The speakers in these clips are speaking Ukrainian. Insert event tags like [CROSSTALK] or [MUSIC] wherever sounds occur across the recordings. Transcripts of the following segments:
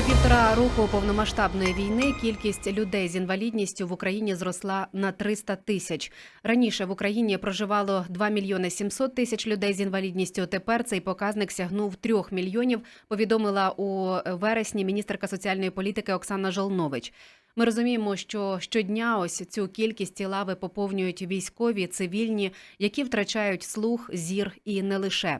За півтора року повномасштабної війни кількість людей з інвалідністю в Україні зросла на 300 тисяч. Раніше в Україні проживало 2 мільйони 700 тисяч людей з інвалідністю. Тепер цей показник сягнув 3 мільйонів. Повідомила у вересні міністерка соціальної політики Оксана Жолнович. Ми розуміємо, що щодня ось цю кількість лави поповнюють військові, цивільні, які втрачають слух, зір і не лише.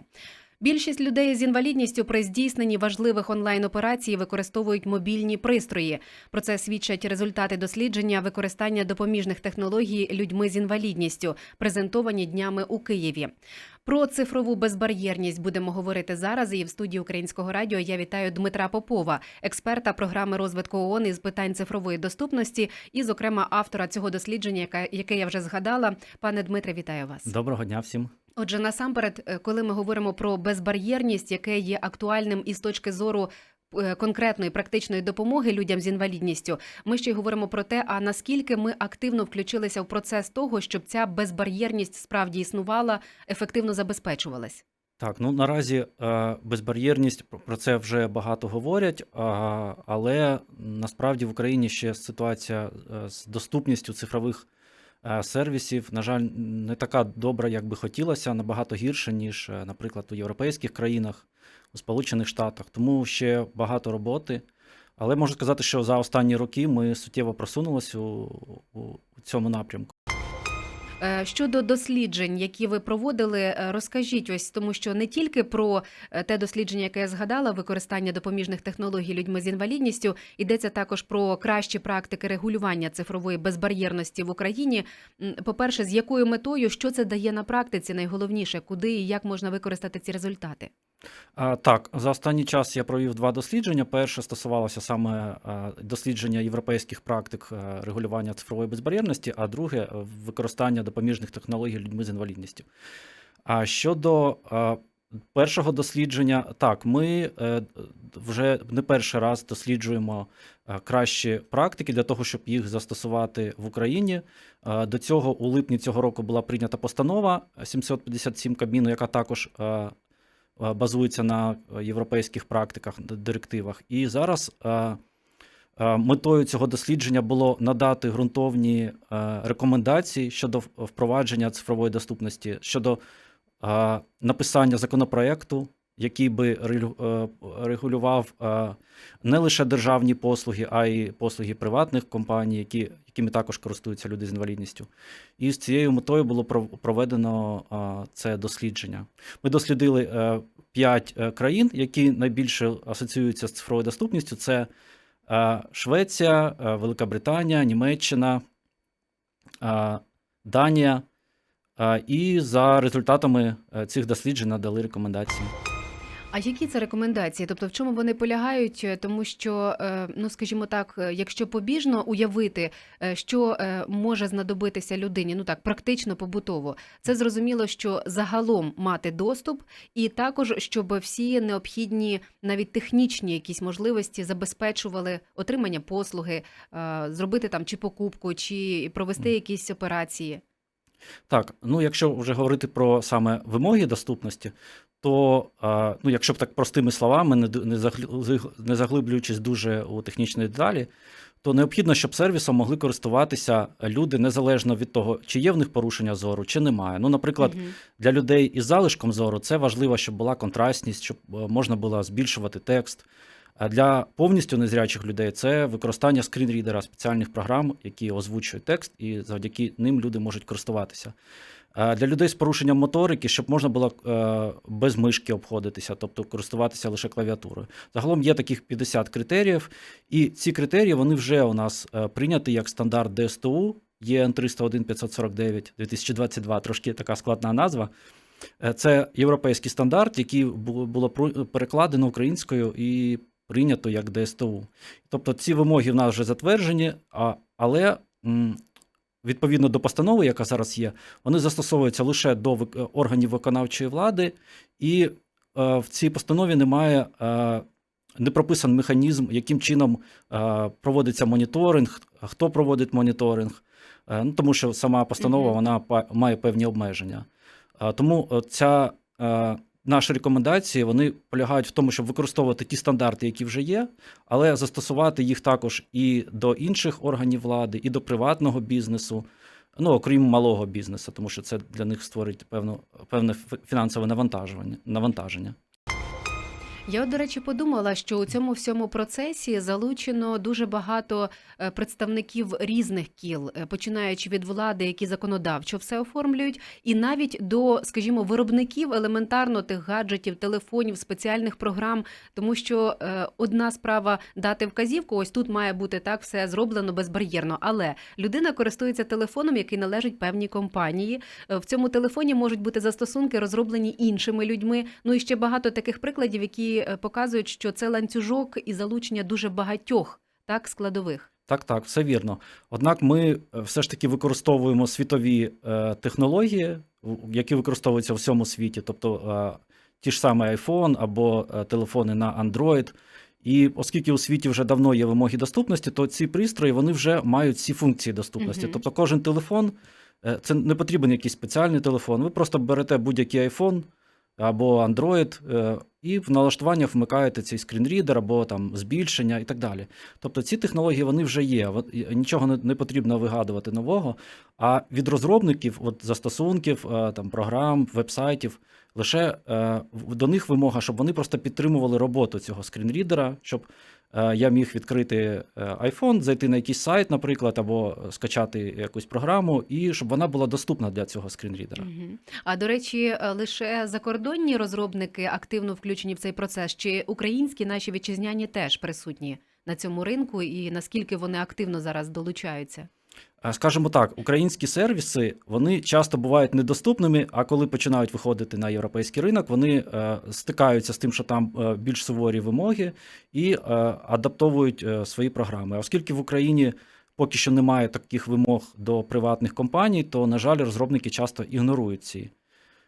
Більшість людей з інвалідністю при здійсненні важливих онлайн-операцій використовують мобільні пристрої. Про це свідчать результати дослідження використання допоміжних технологій людьми з інвалідністю, презентовані днями у Києві. Про цифрову безбар'єрність будемо говорити зараз. І в студії Українського радіо я вітаю Дмитра Попова, експерта програми розвитку ООН із питань цифрової доступності, і, зокрема, автора цього дослідження, яке я вже згадала. Пане Дмитре, вітаю вас. Доброго дня всім. Отже, насамперед, е, коли ми говоримо про безбар'єрність, яке є актуальним із точки зору е, конкретної практичної допомоги людям з інвалідністю, ми ще й говоримо про те, а наскільки ми активно включилися в процес того, щоб ця безбар'єрність справді існувала, ефективно забезпечувалась. Так, ну наразі е, безбар'єрність про- це вже багато говорять, але насправді в Україні ще ситуація з доступністю цифрових сервісів, на жаль, не така добра, як би хотілося, набагато гірше, ніж, е, наприклад, у європейських країнах, у Сполучених Штатах. Тому ще багато роботи. Але можу сказати, що за останні роки ми суттєво просунулися у, у, у цьому напрямку. Е, Щодо досліджень, які ви проводили, е, розкажіть ось тому, що не тільки про е, те дослідження, яке я згадала, використання допоміжних технологій людьми з інвалідністю, йдеться також про кращі практики регулювання цифрової безбар'єрності в Україні. По-перше, з якою метою, що це дає на практиці, найголовніше, куди і як можна використати ці результати? Так, за останній час я провів два дослідження. Перше стосувалося саме дослідження європейських практик регулювання цифрової безбар'єрності, а друге е, використання допоміжних технологій людьми з інвалідністю. А щодо першого дослідження, так, ми е, вже не перший раз досліджуємо кращі практики для того, щоб їх застосувати в Україні. До цього у липні цього року була прийнята постанова 757 Кабміну, яка також базується на е, європейських практиках, директивах. І зараз е, е, метою цього дослідження було надати ґрунтовні е, рекомендації щодо впровадження цифрової доступності, щодо е, написання законопроекту, який би е, регулював е, не лише державні послуги, а й послуги приватних компаній, які, якими також користуються люди з інвалідністю. І з цією метою було проведено це дослідження. Ми дослідили е, п'ять е, країн, які найбільше асоціюються з цифровою доступністю. Це е, Швеція, Велика Британія, Німеччина, Данія. І за результатами цих досліджень надали рекомендації. А які це рекомендації? Тобто, в чому вони полягають? Тому що, е, ну скажімо так, е, якщо побіжно уявити, е, що може знадобитися людині, ну так практично побутово, це зрозуміло, що загалом мати доступ, і також щоб всі необхідні, навіть технічні якісь можливості забезпечували отримання послуги, зробити там чи покупку, чи провести якісь операції. Так, ну якщо вже говорити про саме вимоги доступності, то ну, якщо б так простими словами, не, заглиблюючись дуже у технічні деталі, то необхідно, щоб сервісом могли користуватися люди незалежно від того, чи є в них порушення зору, чи немає. Ну, наприклад, Мгм. для людей із залишком зору це важливо, щоб була контрастність, щоб е, можна було збільшувати текст. А для повністю незрячих людей це використання скрінрідера спеціальних програм, які озвучують текст, і завдяки ним люди можуть користуватися. А Для людей з порушенням моторики, щоб можна було е, без мишки обходитися, тобто користуватися лише клавіатурою. Загалом є таких 50 критеріїв, і ці критерії вони вже у нас е, прийняті як стандарт ДСТУ ЄН 301 549 2022, трошки така складна назва. Е, Це європейський стандарт, який було перекладено українською і прийнято як ДСТУ. Тобто ці вимоги в нас вже затверджені, але відповідно до постанови, яка зараз є, вони застосовуються лише до органів виконавчої влади, і е, в цій постанові немає. Е, не прописаний механізм, яким чином е, проводиться моніторинг, хто проводить моніторинг, Е, ну, тому що сама постанова вона має певні обмеження. Е, Тому е, ця е, наші рекомендації вони полягають в тому, щоб використовувати ті стандарти, які вже є, але застосувати їх також і до інших органів влади, і до приватного бізнесу, ну окрім малого бізнесу, тому що це для них створить певну, певне фінансове навантаження. навантаження. Я, до речі, подумала, що у цьому всьому процесі залучено дуже багато е, представників різних кіл, е, починаючи від влади, які законодавчо все оформлюють, і навіть до, скажімо, виробників елементарно тих гаджетів, телефонів, спеціальних програм. Тому що е, одна справа дати вказівку, ось тут має бути так все зроблено безбар'єрно. Але людина користується телефоном, який належить певній компанії. В цьому телефоні можуть бути застосунки, розроблені іншими людьми. Ну і ще багато таких прикладів, які е, показують, що це ланцюжок і залучення дуже багатьох так складових. Так, так, все вірно. Однак ми е, все ж таки використовуємо світові е, технології, які використовуються у всьому світі, тобто е, ті ж самі iPhone або е, телефони на Android. І оскільки у світі вже давно є вимоги доступності, то ці пристрої вони вже мають всі функції доступності. Мгм. Тобто кожен телефон е, це не потрібен якийсь спеціальний телефон. Ви просто берете будь-який iPhone або Android е, і в налаштування вмикаєте цей скрінрідер або там збільшення і так далі. Тобто ці технології вони вже є. Нічого не, потрібно вигадувати нового. А від розробників, от застосунків, е, там програм, вебсайтів, лише е, до них вимога, щоб вони просто підтримували роботу цього скрінрідера, щоб я міг відкрити е, iPhone, зайти на якийсь сайт, наприклад, або скачати якусь програму, і щоб вона була доступна для цього скрінрідера. А до речі, е, лише закордонні розробники активно включені в цей процес, чи українські наші вітчизняні теж присутні на цьому ринку, і наскільки вони активно зараз долучаються? Е, Скажімо так, українські сервіси вони часто бувають недоступними, а коли починають виходити на європейський ринок, вони е, стикаються з тим, що там е, більш суворі вимоги, і адаптовують свої програми. Оскільки в Україні поки що немає таких вимог до приватних компаній, то, на жаль, розробники часто ігнорують ці.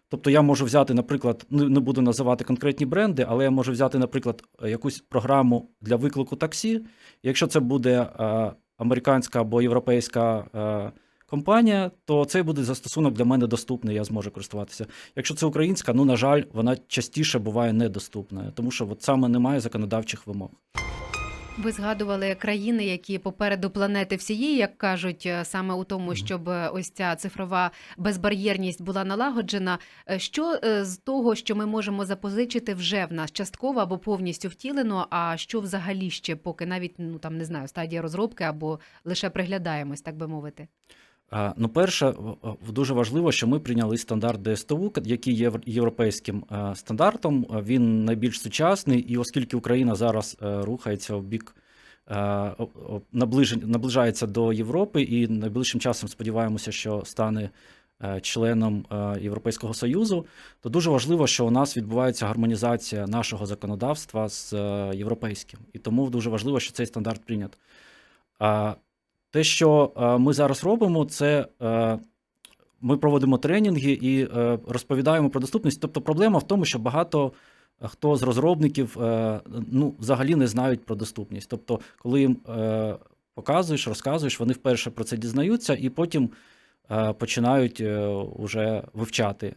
Тобто я можу взяти, наприклад, не буду називати конкретні бренди, але я можу взяти, наприклад, якусь програму для виклику таксі. Якщо це буде американська або європейська е, компанія, то цей буде застосунок для мене доступний, я зможу користуватися. Якщо це українська, ну на жаль, вона частіше буває недоступною, тому що от саме немає законодавчих вимог. Ви згадували країни, які попереду планети всієї, як кажуть, е, саме у тому, щоб е, ось ця цифрова безбар'єрність була налагоджена. Е, Що з того, що ми можемо запозичити, вже в нас частково або повністю втілено? А що взагалі ще поки навіть ну там не знаю, стадія розробки або лише приглядаємось, так би мовити? А, Ну, перше, в- дуже важливо, що ми прийняли стандарт ДСТУ, який є європейським е, стандартом. Е, Він найбільш сучасний, і оскільки Україна зараз е, рухається в бік е, наближається до Європи, і найближчим часом сподіваємося, що стане е, членом е, Європейського Союзу, то дуже важливо, що у нас відбувається гармонізація нашого законодавства з е, європейським. І тому дуже важливо, що цей стандарт прийнят. Те, що е, ми зараз робимо, це е, ми проводимо тренінги і е, розповідаємо про доступність. Тобто проблема в тому, що багато хто з розробників ну, взагалі не знають про доступність. Тобто, коли їм показуєш, розказуєш, вони вперше про це дізнаються і потім починають е, уже вивчати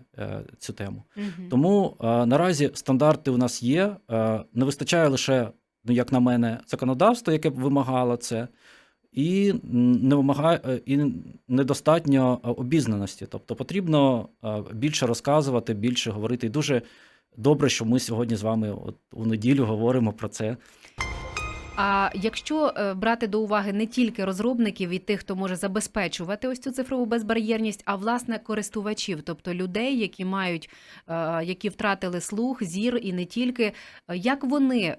цю тему. Мгм. Тому наразі стандарти у нас є. Не вистачає лише, ну як на мене, законодавство, яке б вимагало це, і не вимагає е, і недостатньо е, обізнаності. Тобто потрібно е, більше розказувати, більше говорити. І дуже добре, що ми сьогодні з вами от у неділю говоримо про це. А якщо е, брати до уваги не тільки розробників і тих, хто може забезпечувати ось цю цифрову безбар'єрність, а власне користувачів, тобто людей, які мають, е, які втратили слух, зір і не тільки, е, як вони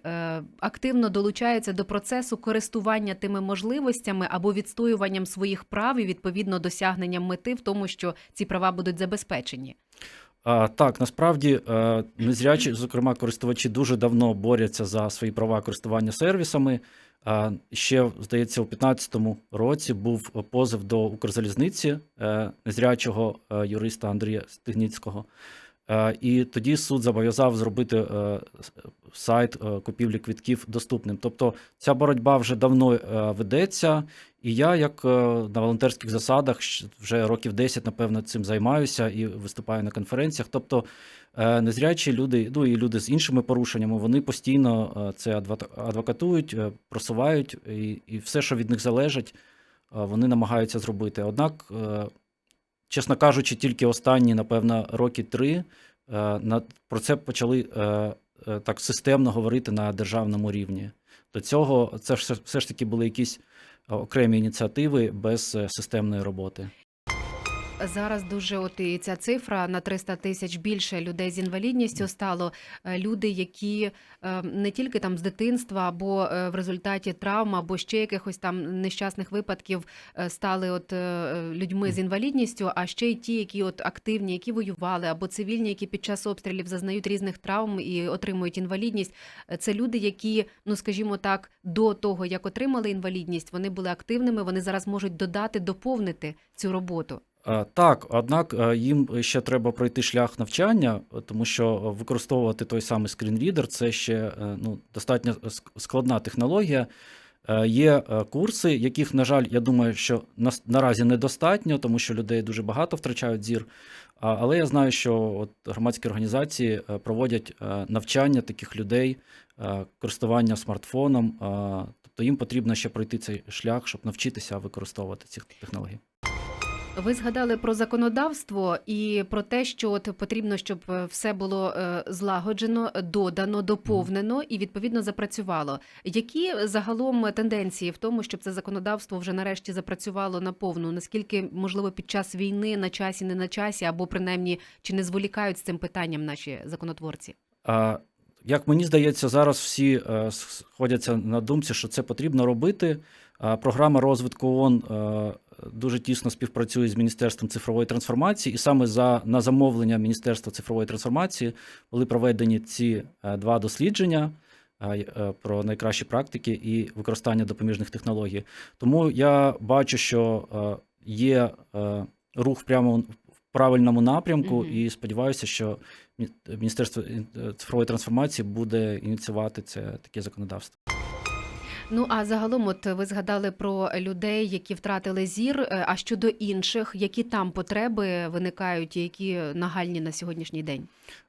активно долучаються до процесу користування тими можливостями або відстоюванням своїх прав і відповідно досягненням мети в тому, що ці права будуть забезпечені. А, так, насправді е, незрячі, зокрема, користувачі дуже давно борються за свої права користування сервісами. А, ще, здається, у 2015 році був позов до Укрзалізниці е, незрячого е, юриста Андрія Стигніцького. Е, І тоді суд зобов'язав зробити е, сайт е, купівлі квитків доступним. Тобто ця боротьба вже давно ведеться, і я, як на волонтерських засадах, вже років 10, напевно, цим займаюся і виступаю на конференціях. Тобто незрячі люди, ну і люди з іншими порушеннями, вони постійно це адвокатують, просувають, і, і все, що від них залежить, вони намагаються зробити. Однак, чесно кажучи, тільки останні, напевно, роки три е, про це почали е, е, так системно говорити на державному рівні. До цього це все, ж таки були якісь окремі ініціативи без системної роботи. Зараз дуже от і ця цифра на 300 тисяч більше людей з інвалідністю стало. Е, Люди, які е, не тільки там з дитинства або е, в результаті травм, або ще якихось там нещасних випадків стали от людьми з інвалідністю, а ще й ті, які от активні, які воювали, або цивільні, які під час обстрілів зазнають різних травм і отримують інвалідність. Це люди, які, ну скажімо так, до того як отримали інвалідність, вони були активними. Вони зараз можуть додати, доповнити цю роботу. Е, Так, однак е, їм ще треба пройти шлях навчання, тому що використовувати той самий скрінрідер це ще е, ну, достатньо складна технологія. Є курси, яких, на жаль, я думаю, що наразі недостатньо, тому що людей дуже багато втрачають зір. Але я знаю, що от громадські організації проводять навчання таких людей, користування смартфоном. Тобто їм потрібно ще пройти цей шлях, щоб навчитися використовувати ці технології. Ви згадали про законодавство і про те, що от потрібно, щоб е, все було е, злагоджено, додано, доповнено і відповідно запрацювало. Які загалом тенденції в тому, щоб це законодавство вже нарешті запрацювало наповну? Наскільки можливо під час війни на часі, не на часі, або принаймні чи не зволікають з цим питанням наші законотворці? А, Як мені здається, зараз всі е, сходяться на думці, що це потрібно робити. Програма розвитку ООН дуже тісно співпрацює з Міністерством цифрової трансформації, і саме за на замовлення Міністерства цифрової трансформації були проведені ці е, два дослідження е, е, про найкращі практики і використання допоміжних технологій. Тому я бачу, що є рух прямо в правильному напрямку, Мгм. і сподіваюся, що Міністерство цифрової трансформації буде ініціювати це таке законодавство. Ну а загалом, от ви згадали про людей, які втратили зір. е, А щодо інших, які там потреби виникають, які нагальні на сьогоднішній день?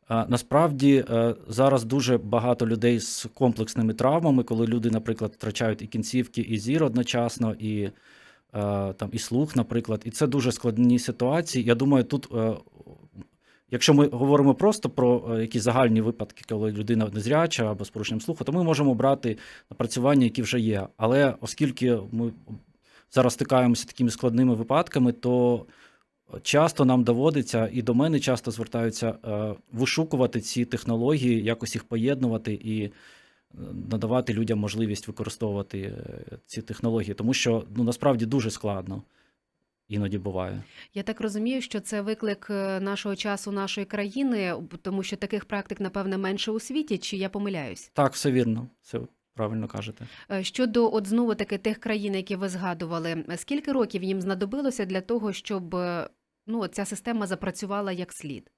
Насправді е, зараз дуже багато людей з комплексними травмами, коли люди, наприклад, втрачають і кінцівки, і зір одночасно, і, е, там, і слух, наприклад. І це дуже складні ситуації. Я думаю, тут, якщо ми говоримо просто про е, якісь загальні випадки, коли людина незряча або з порушенням слуху, то ми можемо брати напрацювання, які вже є. Але оскільки ми зараз стикаємося такими складними випадками, то часто нам доводиться, і до мене часто звертаються е, вишукувати ці технології, якось їх поєднувати і е, надавати людям можливість використовувати ці технології, тому що ну насправді дуже складно іноді буває. Я так розумію, що це виклик е, нашого часу, нашої країни, тому що таких практик, напевне, менше у світі. Чи я помиляюсь? Так, все вірно, все правильно кажете. Е, Щодо от знову таки тих країн, які ви згадували, е, скільки років їм знадобилося для того, щоб ну ця система запрацювала як слід?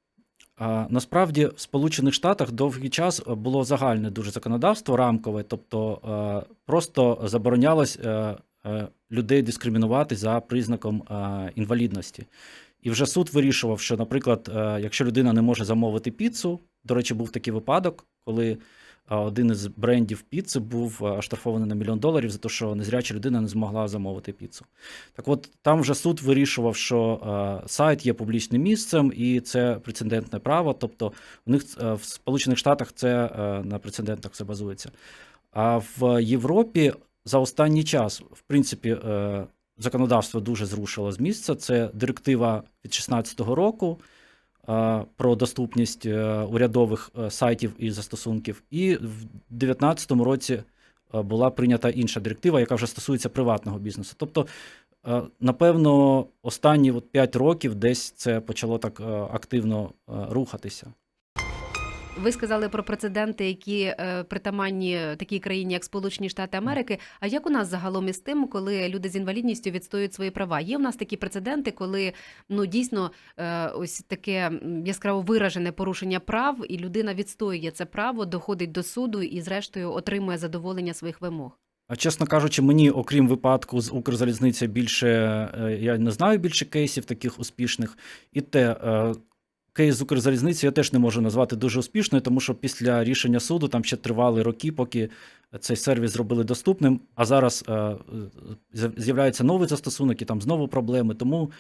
А, насправді в Сполучених Штатах довгий час було загальне дуже законодавство рамкове, тобто просто заборонялось людей дискримінувати за признаком е, інвалідності. І вже суд вирішував, що, наприклад, е, якщо людина не може замовити піцу, до речі, був такий випадок, коли е, один із брендів піци був е, оштрафований на мільйон доларів за те, що незряча людина не змогла замовити піцу. Так от там вже суд вирішував, що е, сайт є публічним місцем, і це прецедентне право. Тобто у них е, в Сполучених Штатах це е, на прецедентах все базується. А в Європі за останній час, в принципі, е, законодавство дуже зрушило з місця. Це директива від 2016 року е, про доступність е, урядових сайтів і застосунків. І в 2019 році була прийнята інша директива, яка вже стосується приватного бізнесу. Тобто, напевно, останні от 5 років десь це почало так активно рухатися. Ви сказали про прецеденти, які е, притаманні такій країні, як Сполучені Штати Америки. А як у нас загалом із тим, коли люди з інвалідністю відстоюють свої права? Є у нас такі прецеденти, коли ну дійсно е, ось таке яскраво виражене порушення прав, і людина відстоює це право, доходить до суду і, зрештою, отримує задоволення своїх вимог. А чесно кажучи, мені, окрім випадку з Укрзалізниці, більше е, я не знаю більше кейсів таких успішних. І те, кейс з Укрзалізниці я теж не можу назвати дуже успішною, тому що після рішення суду там ще тривали роки, поки цей сервіс зробили доступним. А зараз е, з'являється новий застосунок і там знову проблеми. Тому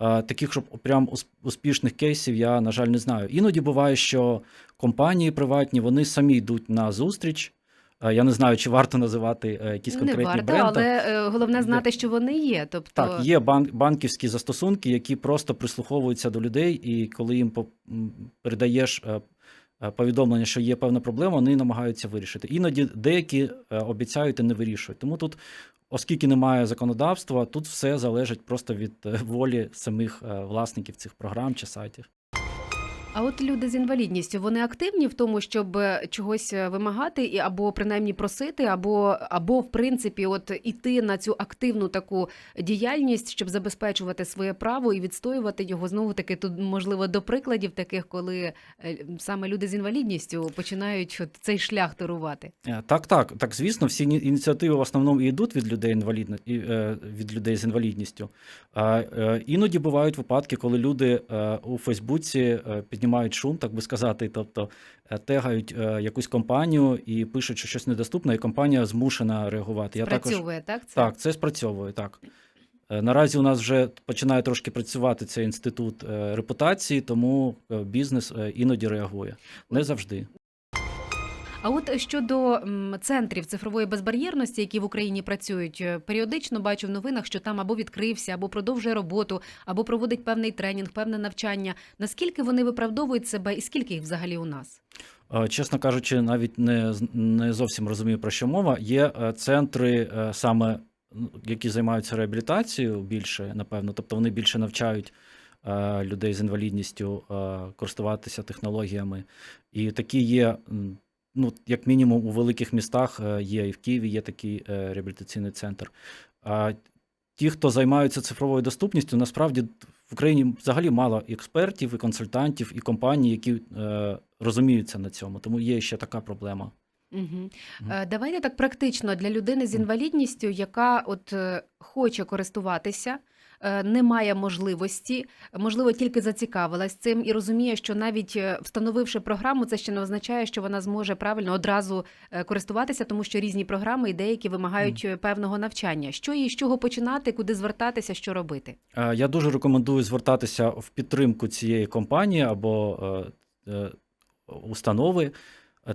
е, таких, щоб прям успішних кейсів, я, на жаль, не знаю. Іноді буває, що компанії приватні вони самі йдуть на зустріч. Е, Я не знаю, чи варто називати е, якісь не конкретні варто, бренди. але е, головне знати, що вони є. Тобто Так, є банк, банківські застосунки, які просто прислуховуються до людей, і коли їм передаєш повідомлення, що є певна проблема, вони намагаються вирішити. Іноді деякі обіцяють і не вирішують. Тому тут, оскільки немає законодавства, тут все залежить просто від волі самих власників цих програм чи сайтів. А от люди з інвалідністю вони активні в тому, щоб е, чогось е, вимагати і або принаймні просити, або або в принципі, от іти на цю активну таку діяльність, щоб забезпечувати своє право і відстоювати його знову таки тут можливо до прикладів таких, коли е, саме люди з інвалідністю починають от цей шлях турувати. Е, Так, так, так, звісно, всі іні- ініціативи в основному і йдуть від людей інвалідно, від людей з інвалідністю. Іноді бувають випадки, коли люди у Фейсбуці е, піднімають шум, так би сказати, тобто е, тегають е, якусь компанію і пишуть, що щось недоступне, і компанія змушена реагувати. Я також Спрацьовує, так? Це? так, це спрацьовує так. Е, Наразі у нас вже починає трошки працювати цей інститут репутації, тому бізнес іноді реагує. Не завжди. А от щодо центрів цифрової безбар'єрності, які в Україні працюють, е, періодично бачу в новинах, що там або відкрився, або продовжує роботу, або проводить певний тренінг, певне навчання. Наскільки вони виправдовують себе, і скільки їх взагалі у нас? Е, Чесно кажучи, навіть не, не зовсім розумію про що мова. Є е, центри саме, які займаються реабілітацією більше, напевно, тобто вони більше навчають людей з інвалідністю користуватися технологіями. І такі є, ну, як мінімум, у великих містах е, є, і в Києві є такий е, реабілітаційний центр. А ті, хто займаються цифровою доступністю, насправді в Україні взагалі мало експертів, і консультантів, і компаній, які е, розуміються на цьому. Тому є ще така проблема. Угу. Давайте так практично для людини з інвалідністю, яка от хоче користуватися, е, не має можливості, можливо, тільки зацікавилась цим і розуміє, що навіть е, встановивши програму, це ще не означає, що вона зможе правильно одразу е, користуватися, тому що різні програми і деякі вимагають е, певного навчання. Що і з чого починати, куди звертатися, що робити? Я дуже рекомендую звертатися в підтримку цієї компанії або установи,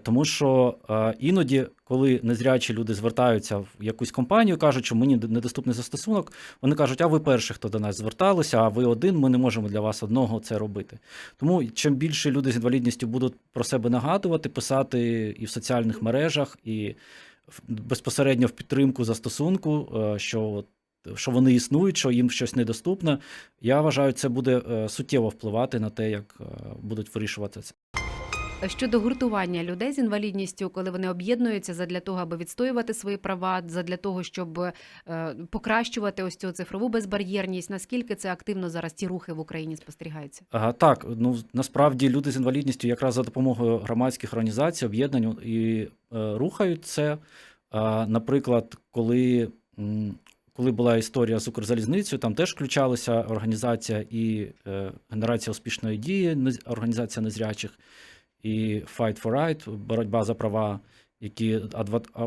тому що е, іноді, коли незрячі люди звертаються в якусь компанію, кажуть, що мені недоступний застосунок, вони кажуть, а ви перші, хто до нас зверталися, а ви один, ми не можемо для вас одного це робити. Тому чим більше люди з інвалідністю будуть про себе нагадувати, писати і в соціальних мережах, і в- безпосередньо в підтримку застосунку, е, що що вони існують, що їм щось недоступне. Я вважаю, це буде е, суттєво впливати на те, як е, будуть вирішувати це. Щодо гуртування людей з інвалідністю, коли вони об'єднуються задля того, аби відстоювати свої права, задля того, щоб е, покращувати ось цю цифрову безбар'єрність, наскільки це активно зараз ті рухи в Україні спостерігаються? Ага, так, ну насправді люди з інвалідністю якраз за допомогою громадських організацій, об'єднань і е, рухають це. А, наприклад, коли, коли була історія з Укрзалізницею, там теж включалася організація і е, генерація успішної дії, організація незрячих, і Fight for Right, боротьба за права, які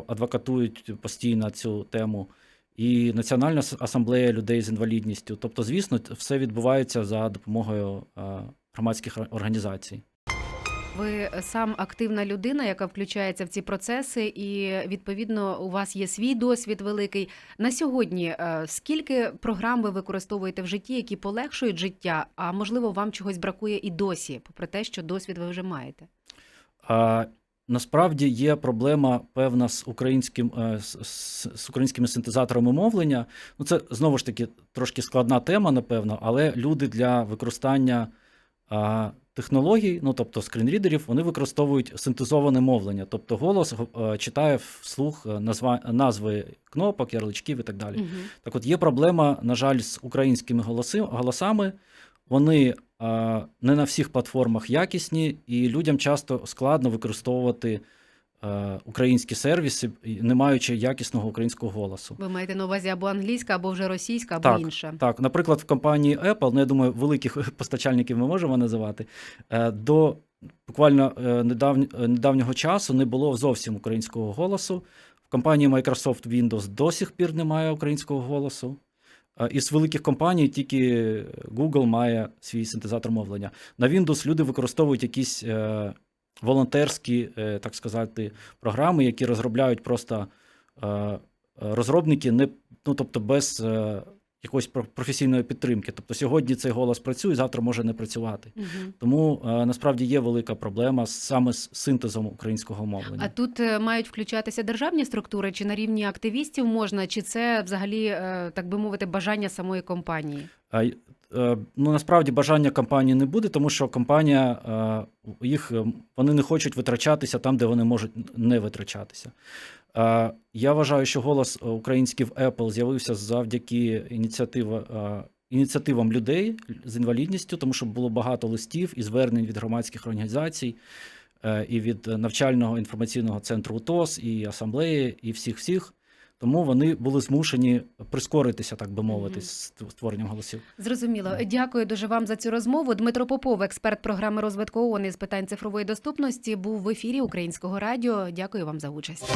адвокатують постійно цю тему. І Національна ас- асамблея людей з інвалідністю. Тобто, звісно, все відбувається за допомогою громадських організацій. Ви сам активна людина, яка включається в ці процеси, і відповідно у вас є свій досвід великий. На сьогодні е, скільки програм ви використовуєте в житті, які полегшують життя? А можливо, вам чогось бракує і досі, попри те, що досвід ви вже маєте? А, насправді є проблема певна з українським е, з, з, українськими синтезаторами мовлення. Ну, це знову ж таки трошки складна тема, напевно, але люди для використання технологій, ну тобто скрінрідерів, вони використовують синтезоване мовлення, тобто голос е, читає вслух е, назва, назви кнопок, ярличків і так далі. Угу. Так от є проблема, на жаль, з українськими голоси, голосами. Вони е, не на всіх платформах якісні, і людям часто складно використовувати українські сервіси, не маючи якісного українського голосу. Ви маєте на увазі або англійська, або вже російська, або Так, інша. Так, наприклад, в компанії Apple, ну я думаю, великих [LAUGHS] постачальників ми можемо називати. е, До буквально е, е, недавнього часу не було зовсім українського голосу. В компанії Microsoft Windows до сих пір немає українського голосу. Е, Із великих компаній тільки Google має свій синтезатор мовлення. На Windows люди використовують якісь е, волонтерські, е, так сказати, програми, які розробляють просто е, розробники, не, ну, тобто без е, якоїсь про- професійної підтримки. Тобто сьогодні цей голос працює, завтра може не працювати. Мгм. Тому насправді є велика проблема саме з синтезом українського мовлення. А тут мають включатися державні структури, чи на рівні активістів можна, чи це взагалі, так би мовити, бажання самої компанії? Е, ну, насправді бажання компанії не буде, тому що компанія е, їх е, вони не хочуть витрачатися там, де вони можуть не витрачатися. Я вважаю, що голос український в Apple з'явився завдяки ініціатива, е, ініціативам людей з інвалідністю, тому що було багато листів і звернень від громадських організацій. І від навчального інформаційного центру УТОС, і асамблеї, і всіх всіх. Тому вони були змушені прискоритися, так би мовити, з створенням голосів. Зрозуміло. Дякую дуже вам за цю розмову. Дмитро Попов, експерт програми розвитку ООН із питань цифрової доступності, був в ефірі Українського радіо. Дякую вам за участь.